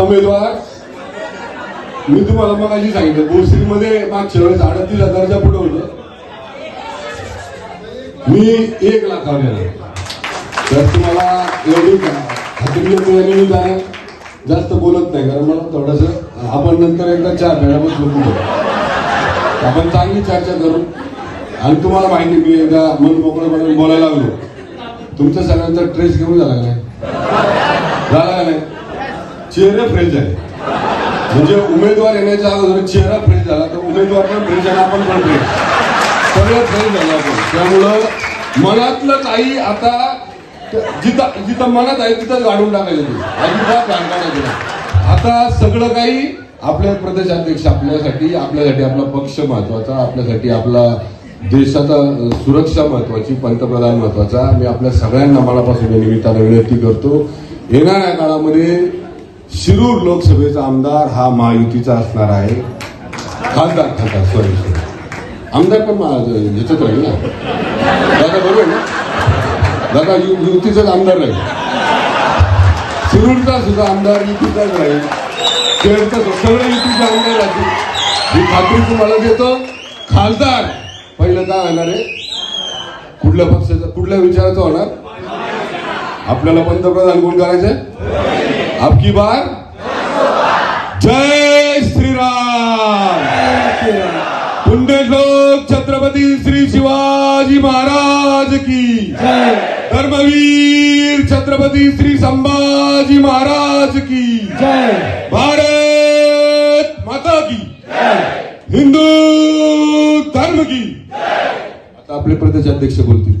उमेदवार? मी तुम्हाला मग अशी सांगितलं बोरसीमध्ये मागच्या वेळेस अडतीस हजारच्या पुढे होतं. मी एक लाखावर येणार तर तुम्हाला एवढी खात्री मिळालेली जाणार जास्त बोलत नाही कारण मला थोडस आपण नंतर एकदा चार प्यायला बोलू आपण चांगली चर्चा करू. आणि तुम्हाला माहिती मी एकदा मन मोकळं बोलायला लागलो. तुमच्या सगळ्यांचा ट्रेस घेऊन झाला नाही झाला नाही चेहरे फ्रेश झाले म्हणजे उमेदवार येण्याच्या अगोदर चेहरा फ्रेश झाला तर उमेदवार पण फ्रेश झाला आपण पण फ्रेश सगळं फ्रेश झालं आपण. त्यामुळं मनातलं काही आता जिथं जिथं मनात आहे तिथं गाडून टाकायचं अजिबात घाण आता सगळं काही आपल्या प्रदेशाध्यक्ष आपल्यासाठी आपल्यासाठी आपला पक्ष महत्त्वाचा आपल्यासाठी आपला देशाचा सुरक्षा महत्वाची पंतप्रधान महत्त्वाचा. मी आपल्या सगळ्यांना मनापासून या निमित्तानं विनंती करतो. येणाऱ्या काळामध्ये शिरूर लोकसभेचा आमदार हा महायुतीचा असणार आहे. खासदार खासदार सॉरी सॉरी आमदार पण मा- ह्याच्यात राहील ना. दादा बरोबर ना? दादा यु- युतीचाच आमदार राहील. शिरूरचा सुद्धा आमदार युतीचाच राहील. केळचा सुद्धा सगळे युतीचे आमदार राहतील. ही खात्री तुम्हाला देतो खासदार पहिलं काय होणार आहे? कुठल्या पक्षाचा कुठल्या विचाराचं होणार? आपल्याला पंतप्रधान कोण करायचं आपकी बार? जय श्रीराम। पुण्यश्लोक छत्रपती श्री शिवाजी महाराज की। धर्मवीर छत्रपती श्री संभाजी महाराज की। भारत माता की। हिंदू धर्म की। आता आपले प्रदेशाध्यक्ष बोलतील.